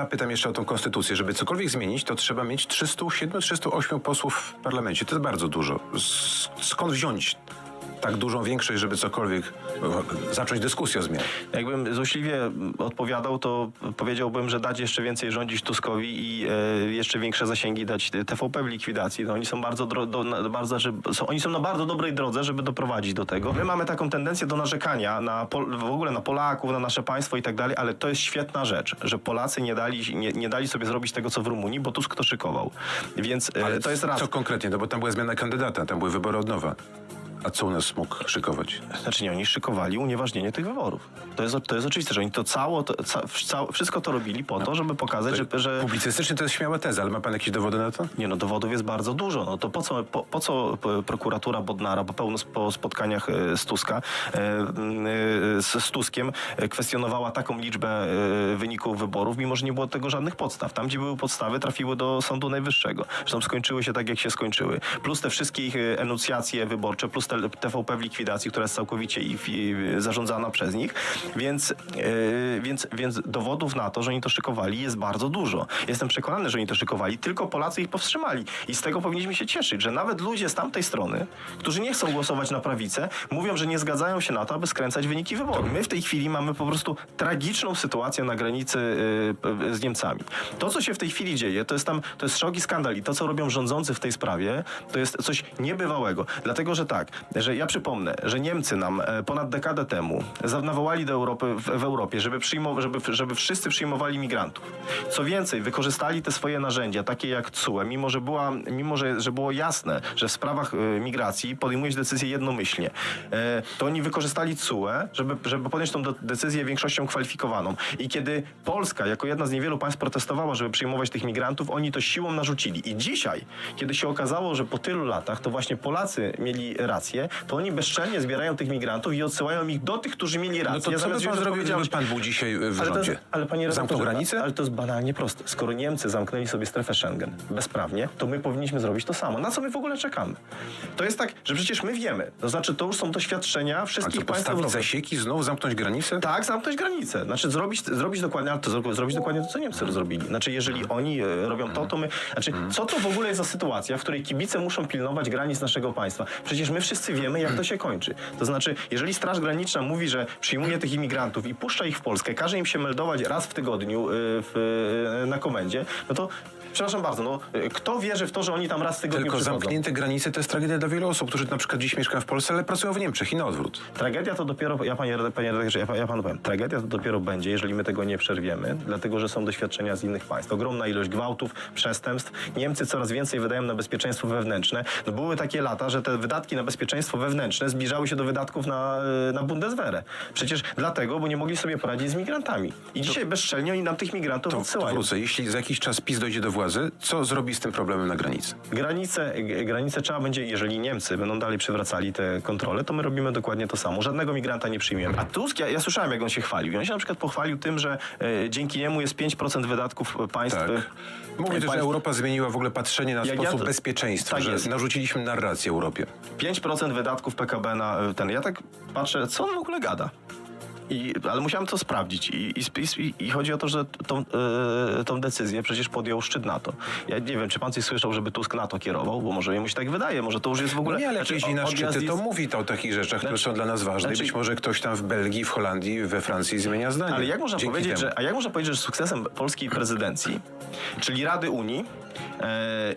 zapytam jeszcze o tą konstytucję. Żeby cokolwiek zmienić, to trzeba mieć 307-308 posłów w parlamencie. To jest bardzo dużo. Skąd wziąć tak dużą większość, żeby cokolwiek e, zacząć dyskusję o zmianie? Jakbym złośliwie odpowiadał, to powiedziałbym, że dać jeszcze więcej rządzić Tuskowi i e, jeszcze większe zasięgi dać TVP w likwidacji. No, oni są bardzo, dro, do, na, bardzo że są, oni są na bardzo dobrej drodze, żeby doprowadzić do tego. My mamy taką tendencję do narzekania na Pol, w ogóle na Polaków, na nasze państwo i tak dalej, ale to jest świetna rzecz, że Polacy nie dali, nie, nie dali sobie zrobić tego, co w Rumunii, bo Tusk to szykował. Więc e, Ale to jest raz. Co konkretnie? No bo tam była zmiana kandydata, tam były wybory od nowa. A co u nas mógł szykować? Znaczy nie, oni szykowali unieważnienie tych wyborów. To jest, to jest oczywiste, że oni to cało, to, ca, ca, wszystko to robili po to, żeby pokazać, że, że Publicystycznie to jest śmiała teza, ale ma pan jakieś dowody na to? nie no, dowodów jest bardzo dużo. No to po co, po, po co p- prokuratura Bodnara po pełno po spotkaniach e, z Tuska, e, e, z, z Tuskiem e, kwestionowała taką liczbę e, wyników wyborów, mimo że nie było tego żadnych podstaw. Tam, gdzie były podstawy, trafiły do Sądu Najwyższego. Zresztą skończyły się tak, jak się skończyły. Plus te wszystkie ich e, enuncjacje wyborcze, plus TVP w likwidacji, która jest całkowicie i, i zarządzana przez nich. Więc, e, więc, więc dowodów na to, że oni to szykowali jest bardzo dużo. Jestem przekonany, że oni to szykowali, tylko Polacy ich powstrzymali. I z tego powinniśmy się cieszyć, że nawet ludzie z tamtej strony, którzy nie chcą głosować na prawicę, mówią, że nie zgadzają się na to, aby skręcać wyniki wyborów. My w tej chwili mamy po prostu tragiczną sytuację na granicy y, z Niemcami. To, co się w tej chwili dzieje, to jest tam, to jest szok skandal. I to, co robią rządzący w tej sprawie, to jest coś niebywałego. Dlatego, że tak, że ja przypomnę, że Niemcy nam e, ponad dekadę temu za- nawołali do Europy, w, w Europie, żeby, przyjmow, żeby, żeby wszyscy przyjmowali migrantów. Co więcej, wykorzystali te swoje narzędzia, takie jak CUE, mimo że, była, mimo że, że było jasne, że w sprawach e, migracji podejmuje się decyzję jednomyślnie, e, to oni wykorzystali CUE, żeby, żeby podjąć tą decyzję większością kwalifikowaną. I kiedy Polska, jako jedna z niewielu państw protestowała, żeby przyjmować tych migrantów, oni to siłą narzucili. I dzisiaj, kiedy się okazało, że po tylu latach to właśnie Polacy mieli rację, to oni bezczelnie zbierają tych migrantów i odsyłają ich do tych, którzy mieli rację. No to co by pan zrobił, gdyby pan był dzisiaj y, w Ale, rządzie? jest, ale panie Zamknął granicę? Ale to jest banalnie proste. Skoro Niemcy zamknęli sobie strefę Schengen bezprawnie, to my powinniśmy zrobić to samo. Na co my w ogóle czekamy? To jest tak, że przecież my wiemy. To znaczy, to już są doświadczenia wszystkich państw Europy. zasieki, znowu zamknąć granicę? Tak, zamknąć granicę. Znaczy zrobić, zrobić dokładnie, ale to zro- zrobić dokładnie to, co Niemcy zrobili. Znaczy, jeżeli oni e, robią to, to my... Znaczy, co to w ogóle jest za sytuacja, w której kibice muszą pilnować granic naszego państwa? Przecież my wszyscy wiemy, jak to się kończy. To znaczy, jeżeli Straż Graniczna mówi, że przyjmuje tych imigrantów i puszcza ich w Polskę, każe im się meldować raz w tygodniu e, w, e, na komendzie, no to Przepraszam bardzo, no e, kto wierzy w to, że oni tam raz w tygodniu Tylko przychodzą? zamknięte granice to jest tragedia dla wielu osób, którzy na przykład dziś mieszkają w Polsce, ale pracują w Niemczech i na odwrót. Tragedia to dopiero, ja panie, panie redaktorze, ja, ja panu powiem, tragedia to dopiero będzie, jeżeli my tego nie przerwiemy, dlatego że są doświadczenia z innych państw. Ogromna ilość gwałtów, przestępstw. Niemcy coraz więcej wydają na bezpieczeństwo wewnętrzne. No były takie lata, że te wydatki na bezpieczeństwo wewnętrzne zbliżały się do wydatków na, y, na Bundeswehrę. Przecież dlatego, bo nie mogli sobie poradzić z migrantami. I dzisiaj bezczelnie oni nam tych migrantów To, to odsyłają. wrócę. Jeśli za jakiś czas PiS dojdzie do władzy, co zrobi z tym problemem na granicy? Granice, granice trzeba będzie, jeżeli Niemcy będą dalej przywracali te kontrole, to my robimy dokładnie to samo. Żadnego migranta nie przyjmiemy. A Tusk, ja, ja słyszałem, jak on się chwalił. I on się na przykład pochwalił tym, że e, dzięki niemu jest 5% wydatków państw. Tak. e, Mówi też, że państw- Europa zmieniła w ogóle patrzenie na Jak ja sposób to- bezpieczeństwa, tak że jest. narzuciliśmy narrację Europie. 5% wydatków PKB na e, ten. Ja tak patrzę, co on w ogóle gada. I, ale musiałem to sprawdzić. I, i, i, chodzi o to, że tą, e, tą decyzję przecież podjął szczyt NATO. Ja nie wiem, czy pan coś słyszał, żeby Tusk NATO kierował, bo może jemu się tak wydaje, może to już jest w ogóle... No nie, ale znaczy, jeździ na szczyty, to mówi to o takich rzeczach, które Znaczy- są dla nas ważne. Znaczy- być może ktoś tam w Belgii, w Holandii, we Francji zmienia zdanie. Ale jak można Dzięki powiedzieć, temu. że, a jak można powiedzieć, że sukcesem polskiej prezydencji, czyli Rady Unii,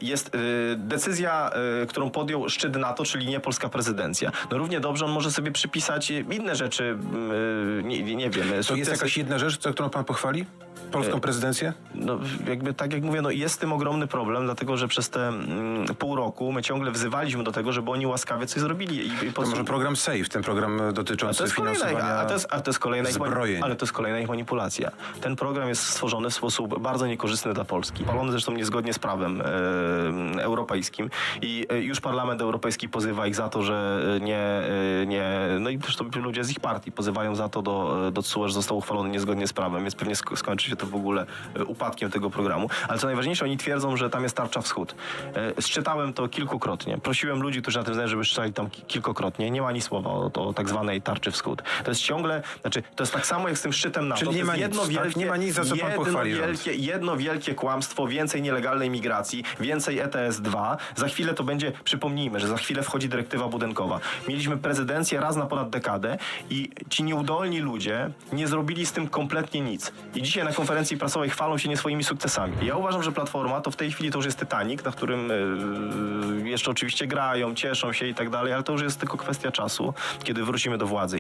jest e, decyzja, e, którą podjął szczyt NATO, czyli nie polska prezydencja. No równie dobrze on może sobie przypisać inne rzeczy, m, e, nie, nie wiem. To jest jakaś jedna rzecz, którą pan pochwali? Polską prezydencję? no, jakby tak jak mówię, no jest z tym ogromny problem, dlatego że przez te mm, pół roku my ciągle wzywaliśmy do tego, żeby oni łaskawie coś zrobili. I, i po To może program SAFE, ten program a dotyczący to kolejna, finansowania a to jest, a to jest kolejna ich, zbrojeń. ale to jest kolejna ich manipulacja. Ten program jest stworzony w sposób bardzo niekorzystny dla Polski. Palony zresztą niezgodnie z prawem e, europejskim i e, już Parlament Europejski pozywa ich za to, że e, nie, e, nie no i zresztą ludzie z ich partii pozywają za to do, do CUE, że został uchwalony niezgodnie z prawem, więc pewnie sk- skończy się to to w ogóle e, upadkiem tego programu. Ale co najważniejsze, oni twierdzą, że tam jest tarcza wschód. E, Sczytałem to kilkukrotnie. Prosiłem ludzi, którzy na tym znają, żeby czytali tam ki- kilkukrotnie. Nie ma ani słowa o, o tak zwanej tarczy wschód. To jest ciągle, znaczy, to jest tak samo jak z tym szczytem NATO. Czyli nie ma nic, jedno tak? wielkie, Nie ma nic, za co pan pochwali wielkie, jedno wielkie kłamstwo, więcej nielegalnej migracji, więcej ETS-2. Za chwilę to będzie, przypomnijmy, że za chwilę wchodzi dyrektywa budynkowa. Mieliśmy prezydencję raz na ponad dekadę i ci nieudolni ludzie nie zrobili z tym kompletnie nic. I dzisiaj na konferencji prasowej chwalą się nie swoimi sukcesami. Ja uważam, że Platforma to w tej chwili to już jest Titanic, na którym yy, jeszcze oczywiście grają, cieszą się i tak dalej, ale to już jest tylko kwestia czasu, kiedy wrócimy do władzy.